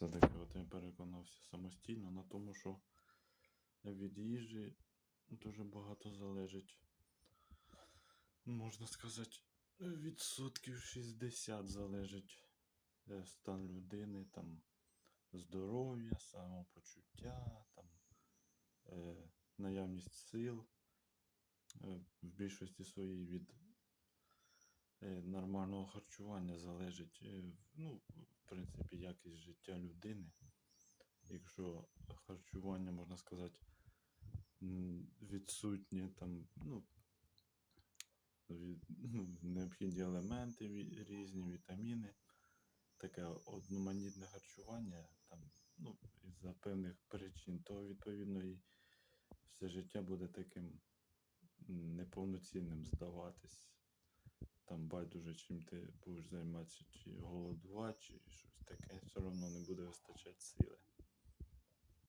Це таке от я переконався самостійно на тому, що від їжі дуже багато залежить. Можна сказати, відсотків 60 залежить е, стан людини, там, здоров'я, самопочуття, там, е, наявність сил. Е, в більшості своїй від нормального харчування залежить, ну, в принципі, якість життя людини. Якщо харчування, можна сказати, відсутнє там, ну, від, ну, необхідні елементи різні, вітаміни, таке одноманітне харчування, там, ну, із-за певних причин, то відповідно і все життя буде таким неповноцінним здаватись. Там байдуже, чим ти будеш займатися, чи голодувати, чи щось таке, все одно не буде вистачати сили.